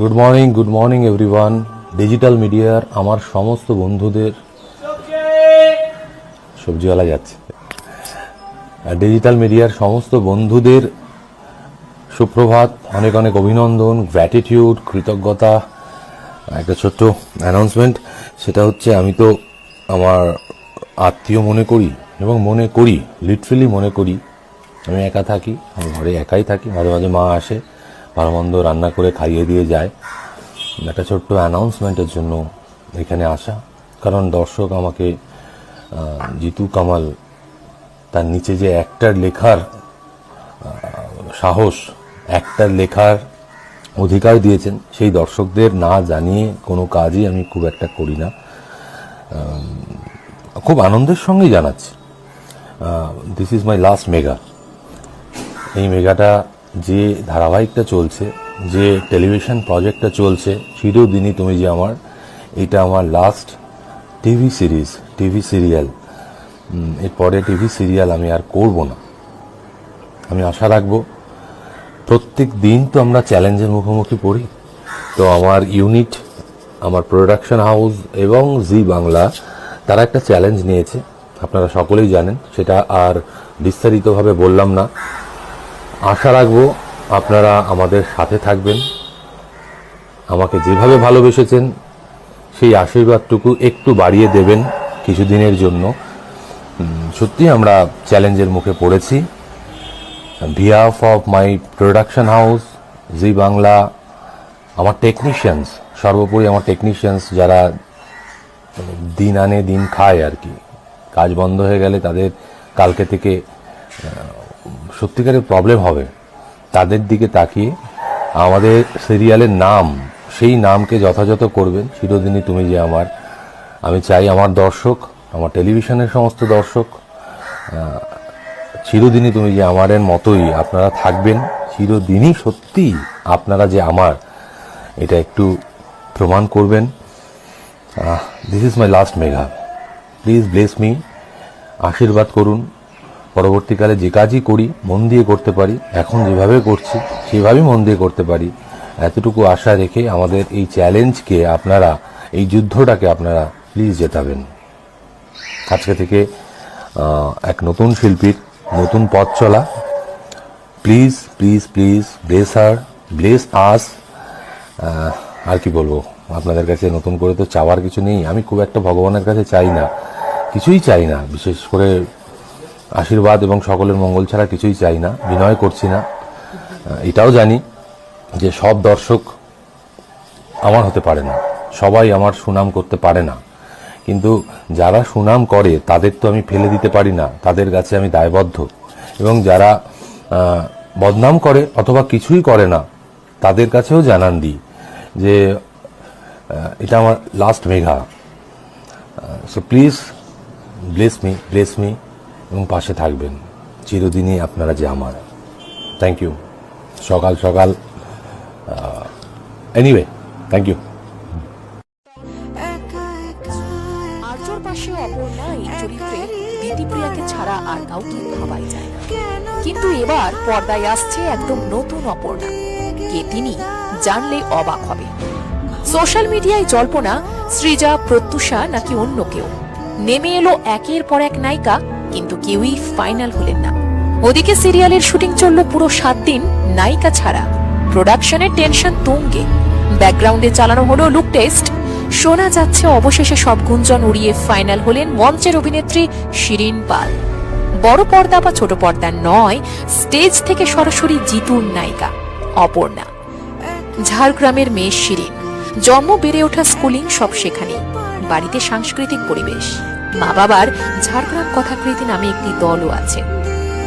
Good morning good morning everyone digital মিডিয়ার আমার সমস্ত বন্ধুদের সবজিওয়ালা যাচ্ছে। ডিজিটাল মিডিয়ার সমস্ত বন্ধুদের সুপ্রভাত, অনেক অনেক অভিনন্দন গ্র্যাটিটিউড কৃতজ্ঞতা, একটা ছোট্ট অ্যানাউন্সমেন্ট সেটা হচ্ছে আমি তো আমার আত্মীয় মনে করি এবং মনে করি লিটারেলি মনে করি। আমি একা থাকি, আমি ঘরে একাই থাকি, মাঝে মাঝে মা আসে। ভালো মন্দ রান্না করে খাইয়ে দিয়ে যায়। একটা ছোট্ট অ্যানাউন্সমেন্টের জন্য এখানে আসা। কারণ দর্শক আমাকে জিতু কামাল তার নিচে যে একটার লেখার সাহস একটার লেখার অধিকার দিয়েছেন, সেই দর্শকদের না জানিয়ে কোনো কাজই আমি খুব একটা করি না। খুব আনন্দের সঙ্গেই জানাচ্ছি। This is my last mega এই মেগাটা যে ধারাবাহিকটা চলছে, যে টেলিভিশন প্রজেক্টটা চলছে চিরদিনই তুমি যে আমার, এটা আমার last TV series TV serial এরপরে টিভি সিরিয়াল আমি আর করব না। আমি আশা রাখব, প্রত্যেক দিন তো আমরা চ্যালেঞ্জের মুখোমুখি পড়ি। তো আমার ইউনিট আমার প্রোডাকশন হাউস এবং জি বাংলা তারা একটা চ্যালেঞ্জ নিয়েছে। আপনারা সকলেই জানেন, সেটা আর বিস্তারিতভাবে বললাম না। আশা রাখব আপনারা আমাদের সাথে থাকবেন। আমাকে যেভাবে ভালোবেসেছেন, সেই আশীর্বাদটুকু একটু বাড়িয়ে দেবেন কিছুদিনের জন্য। সত্যি আমরা চ্যালেঞ্জের মুখে পড়েছি। Behalf of my production house Zee Bangla আমার টেকনিশিয়ানস সর্বোপরি আমার টেকনিশিয়ানস যারা দিন আনে দিন খায় আর কি, কাজ বন্ধ হয়ে গেলে তাদের কালকে থেকে সত্যিকারের প্রবলেম হবে। তাদের দিকে তাকিয়ে আমাদের সিরিয়ালের নাম, সেই নামকে যথাযথ করবেন। চিরদিনই তুমি যে আমার, আমি চাই আমার দর্শক, আমার টেলিভিশনের সমস্ত দর্শক চিরদিনই তুমি যে আমারের মতোই আপনারা থাকবেন। চিরদিনই সত্যি আপনারা যে আমার, এটা একটু প্রমাণ করবেন। This is my last mega please bless me আশীর্বাদ করুন। পরবর্তীকালে যে কাজই করি, মন দিয়ে করতে পারি, এখন যেভাবে করছি, সেভাবেই মন দিয়ে করতে পারি। এতটুকু আশা রেখে আমাদের এই চ্যালেঞ্জকে আপনারা, এই যুদ্ধটাকে আপনারা প্লিজ জেতাবেন। আজকে থেকে এক নতুন শিল্পীর নতুন পথ চলা। প্লিজ প্লিজ প্লিজ ব্লেস আর ব্লেস আস আর কি বলব, আপনাদের কাছে নতুন করে তো চাওয়ার কিছু নেই। আমি খুব একটা ভগবানের কাছে চাই না, কিছুই চাই না। বিশেষ করে আশীর্বাদ এবং সকলের মঙ্গল ছাড়া কিছুই চাই না, বিনয় করছি না। এটাও জানি যে সব দর্শক আমার হতে পারে না, সবাই আমার সুনাম করতে পারে না। কিন্তু যারা সুনাম করে, তাদের তো আমি ফেলে দিতে পারি না, তাদের কাছে আমি দায়বদ্ধ। এবং যারা বদনাম করে অথবা কিছুই করে না, তাদের কাছেও জানান দিই যে এটা আমার last mega. So please bless me bless me এবং পাশে থাকবেন। চিরদিনই আপনারা যে আমার। থ্যাংক ইউ সকাল সকাল এনিওয়ে থ্যাংক ইউ আর্যর পাশে অপর্ণা এই চরিত্রে দিদিপ্রিয়াকে ছাড়া আর কাউকে ভাবাই যায় না। কিন্তু এবার পর্দায় আসছে একদম নতুন অপর্ণা কে তিনি জানলে অবাক হবে। সোশ্যাল মিডিয়ায় জল্পনা সৃজা প্রত্যুষা নাকি অন্য কেউ? নেমে এলো একের পর এক নায়িকা কিন্তু কেউই ফাইনাল হলেন না। ওদিকে সিরিয়ালের শুটিং চলল পুরো সাত দিন, নায়িকা ছাড়া। প্রোডাকশনের টেনশন তুঙ্গে। ব্যাকগ্রাউন্ডে চালানো হলো লুক টেস্ট শোনা যাচ্ছে অবশেষে সব গুঞ্জন উড়িয়ে ফাইনাল হলেন মঞ্চের অভিনেত্রী শিরিন পাল। বড় পর্দা বা ছোট পর্দা নয়, স্টেজ থেকে সরাসরি জিতুর নায়িকা, অপর্ণা। ঝাড়গ্রামের মেয়ে শিরিন। জন্ম বেড়ে ওঠা স্কুলিং সব সেখানেই। বাড়িতে সাংস্কৃতিক পরিবেশ। মা বাবার ঝাড়গ্রাম কথাকৃতি নামে একটি দলও আছে।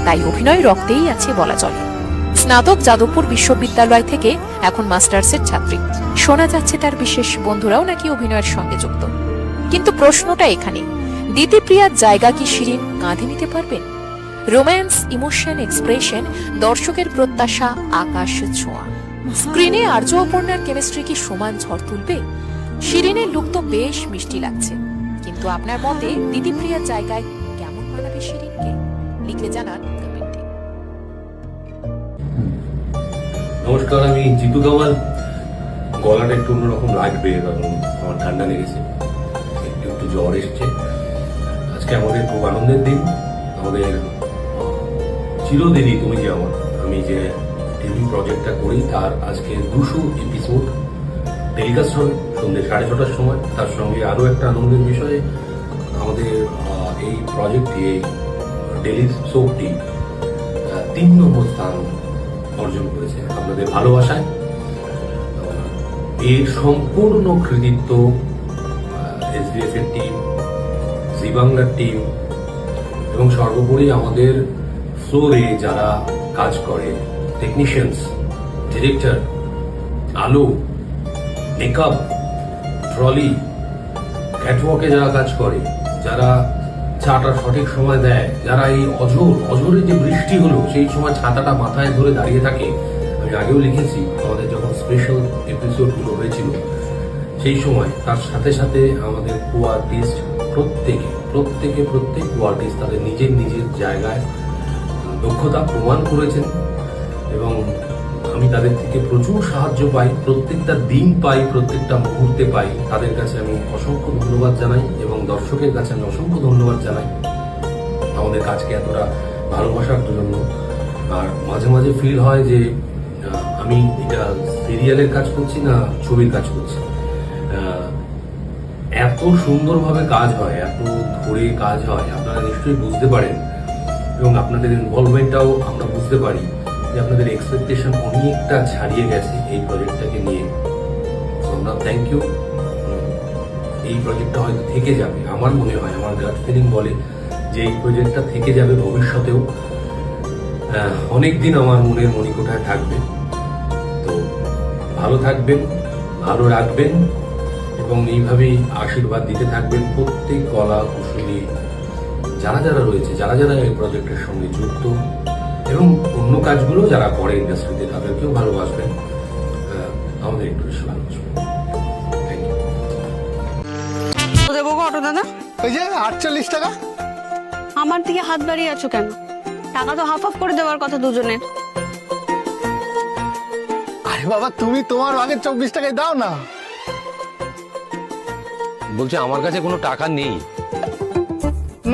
তাই অভিনয় রক্তেই আছে বলা চলে। স্নাতক যাদবপুর বিশ্ববিদ্যালয় থেকে এখন মাস্টার্সের ছাত্রী। শোনা যাচ্ছে তার বিশেষ বন্ধুরাও নাকি অভিনয়ের সঙ্গে যুক্ত। কিন্তু প্রশ্নটা এখানে দিতিপ্রিয়ার জায়গা কি শিরিন কাঁধে নিতে পারবেন রোম্যান্স, ইমোশন, এক্সপ্রেশন, দর্শকের প্রত্যাশা, আকাশ ছোঁয়া। স্ক্রিনে আর্য অপর্ণার কেমিস্ট্রি কি সমান ঝড় তুলবে? শিরিনের লুক তো বেশ মিষ্টি লাগছে। কিন্তু আপনার মতে দিদিপ্রিয়ার জায়গায় কেমন মানাবে শিরিনকে? লিখে জানান কমেন্টে। নমস্কার, আমি জিতু কামাল গলাটা একটু অন্যরকম লাগবে, কারণ আমার ঠান্ডা লেগেছে। একটু একটু জ্বর এসছে। আজকে আমাদের খুব আনন্দের দিন। আমাদের চিরদিনই তুমি যে আমার, আমি যে টিভি প্রজেক্টটা করি, তার আজকে দুশো এপিসোড টেলিকাস্ট হবে। সন্ধ্যে সাড়ে ছটার সময়। তার সঙ্গে আরও একটা আনন্দের বিষয়, আমাদের এই প্রজেক্টটি এই ডেলি সোপটি তিন নম্বর স্থান অর্জন করেছে আপনাদের ভালোবাসায়। এর সম্পূর্ণ কৃতিত্ব এসডিএফ এর টিম জি বাংলার টিম এবং সর্বোপরি আমাদের ফ্লোরে যারা কাজ করে টেকনিশিয়ানস ডিরেক্টর আলো মেকআপ ট্রলি ক্যাটওয়াকে যারা কাজ করে, যারা চাটা সঠিক সময় দেয়, যারা এই অজর অজরে যে বৃষ্টি হলো সেই সময় ছাতাটা মাথায় ধরে দাঁড়িয়ে থাকে। আমি আগেও লিখেছি, আমাদের যখন স্পেশাল এপিসোডগুলো হয়েছিল, সেই সময় তার সাথে সাথে আমাদের কো আর্টিস্ট প্রত্যেকে প্রত্যেকে, প্রত্যেক কো আর্টিস্ট তাদের নিজের নিজের জায়গায় দক্ষতা প্রমাণ করেছেন এবং আমি তাদের থেকে প্রচুর সাহায্য পাই, প্রত্যেকটা দিন পাই, প্রত্যেকটা মুহূর্তে পাই। তাদের কাছে আমি অসংখ্য ধন্যবাদ জানাই এবং দর্শকের কাছে আমি অসংখ্য ধন্যবাদ জানাই। আমাদের কাজকে এতটা ভালোবাসার জন্য। আর মাঝে মাঝে ফিল হয় যে আমি এটা সিরিয়ালের কাজ করছি না ছবির কাজ করছি। এত সুন্দরভাবে কাজ হয়, এত ধরে কাজ হয়, আপনারা নিশ্চয়ই বুঝতে পারেন। এবং আপনাদের ইনভলভমেন্টটাও আমরা বুঝতে পারি। যে আপনাদের এক্সপেকটেশন অনেকটা ছাড়িয়ে গেছে এই প্রজেক্টটাকে নিয়ে। আমরা থ্যাংক ইউ এই প্রজেক্টটা হয়তো থেকে যাবে, আমার মনে হয়, আমার গাট ফিলিং বলে যে এই প্রজেক্টটা থেকে যাবে ভবিষ্যতেও। অনেক দিন আমার মনের মণিকোঠায় থাকবে। তো, ভালো থাকবেন, ভালো রাখবেন এবং এইভাবেই আশীর্বাদ দিতে থাকবেন প্রত্যেক কলা কুশলী যারা যারা রয়েছে, যারা যারা এই প্রজেক্টের সঙ্গে যুক্ত এবং অন্য কাজগুলো যারা করে ইন্ডাস্ট্রিতে তাদেরকেও ভালোবাসবেন। আমাদের একটু বেশি ভালোবাসবেন। দেবো গো অটো দাদা। ওই যে আটচল্লিশ টাকা? আমার দিকে হাত বাড়িয়ে আছো কেন? টাকা তো হাফ হাফ করে দেওয়ার কথা দুজনের আরে বাবা তুমি তোমার চব্বিশ টাকায় দাও না। বলছে আমার কাছে কোনো টাকা নেই।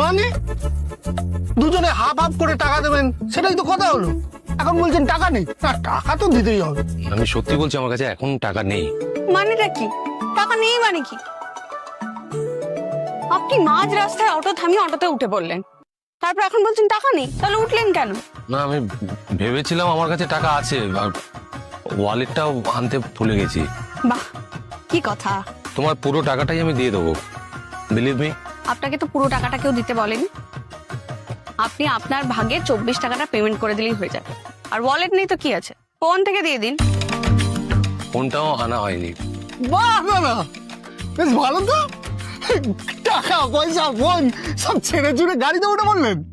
মানে? দুজনে হাফ হাফ করে টাকা দেবেন সেটাই তো কথা হলো। এখন বলছেন টাকা নেই না টাকা তো দিতেই হবে। আমি সত্যি বলছি আমার কাছে এখন টাকা নেই। মানেটা কি? টাকা নেই মানে কি? আপনি মাঝ রাস্তায় অটো থামিয়ে অটোতে উঠে পড়লেন। তারপর এখন বলছেন টাকা নেই তাহলে উঠলেন কেন? না আমি ভেবেছিলাম আমার কাছে টাকা আছে আর ওয়ালেটটাও আনতে ভুলে গেছি। বাহ কি কথা। তোমার পুরো টাকাটাই আমি দিয়ে দেবো। বিলিভ মি আপনাকে তো পুরো টাকাটা কেউ দিতে বলেনি। আপনি আপনার ভাগে চব্বিশ টাকাটা পেমেন্ট করে দিলেই হয়ে যাবে। আর ওয়ালেট নেই তো কি আছে? ফোন থেকে দিয়ে দিন। ফোনটাও আনা হয়নি। বাহ দাদা বেশ ভালো তো। টাকা পয়সা ফোন সব ছেড়ে চুড়ে গাড়িতে উঠে বললেন?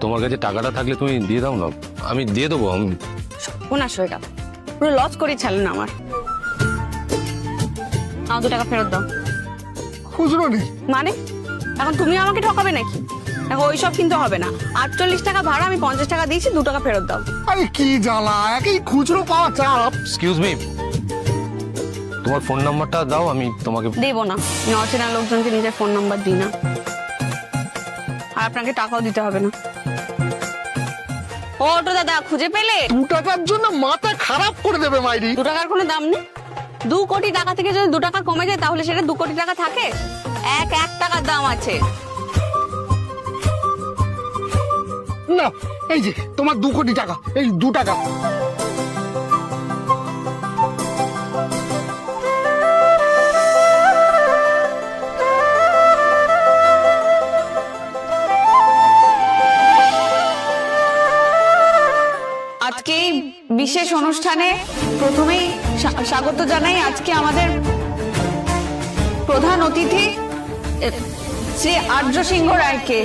তোমার কাছে টাকাটা থাকলে তুমি দিয়ে দাও না। আমি দিয়ে দেবো আমি। হয়ে গেল। পুরো লস করে ছাড়লেন আমার। আমার দু টাকা ফেরত দাও। খুচরো নেই। মানে? এখন তুমি আমাকে ঠকাবে নাকি? দেখো ওইসব কিন্তু হবে না। আটচল্লিশ টাকা ভাড়া আমি পঞ্চাশ টাকা দিয়েছি দু টাকা ফেরত দাও। আরে কি জ্বালা একই খুচরো পাওয়া চাপ। এক্সকিউজ মি তোমার ফোন নাম্বারটা দাও আমি তোমাকে দেবো না। আমি অচেনা লোকজনকে নিজের ফোন নাম্বার দিই না। আর আপনাকে টাকাও দিতে হবে না। ও অটো দাদা খুঁজে পেলে? দু টাকার জন্য মাথা খারাপ করে দেবে মাইরি। দু টাকার কোনো দাম নেই? দু কোটি টাকা থেকে যদি দু টাকা কমে যায় তাহলে সেটা দু কোটি টাকা থাকে? এক এক টাকার দাম আছে। না এই যে তোমার দু কোটি টাকা এই দু টাকা। আজকে এই বিশেষ অনুষ্ঠানে প্রথমেই স্বা- স্বাগত জানাই আজকে আমাদের প্রধান অতিথি। শ্রী আর্য সিংহ রায়কে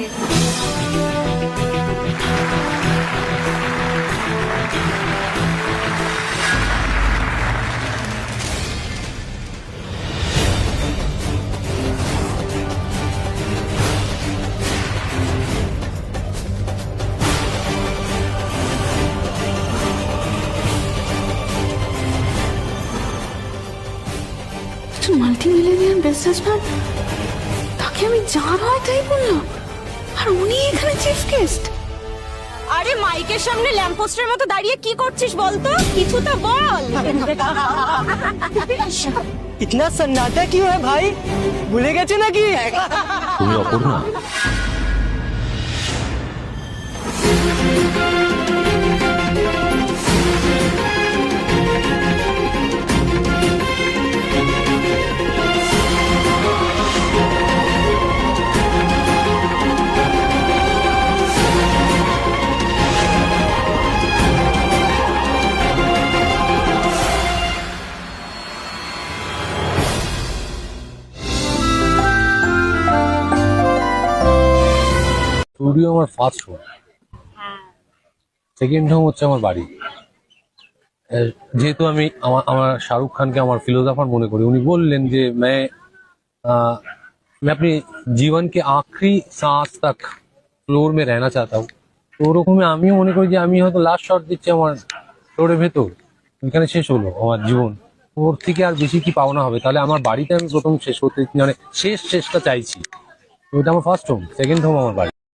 মাল্টিমিলিনিয়ার বিজনেসম্যান ওকে আমি যা হয় তাই বলল আর উনি এখানে চিফ গেস্ট আরে মাইকের সামনে ল্যাম্পোস্টের মতো দাঁড়িয়ে কি করছিস বলতো কিছু তো বল। ইতনা সন্নাটা কি হয় ভাই? ভুলে গেছে নাকি? তুমি অপূর্ণা? স্টুডিও আমার ফার্স্ট হোম সেকেন্ড হোম হচ্ছে আমার বাড়ি আহ, যেহেতু আমি আমার আমার শাহরুখ খানকে আমার ফিলোসফার মনে করি উনি বললেন যে मैं আহ, मैं अपनी जीवन के आखिरी सांस तक ফ্লোর মে रहना चाहता हूँ তো ওরকমই আমিও মনে করি যে আমি হয়তো লাস্ট শট দিচ্ছি আমার ফ্লোরের ভেতর এখানে শেষ হলো আমার জীবন ওর থেকে আর বেশি কি পাওনা হবে তাহলে আমার বাড়িতে আমি প্রথম শেষ করতে মানে শেষ শেষটা চাইছি তো এটা আমার ফার্স্ট হোম সেকেন্ড হোম আমার বাড়ি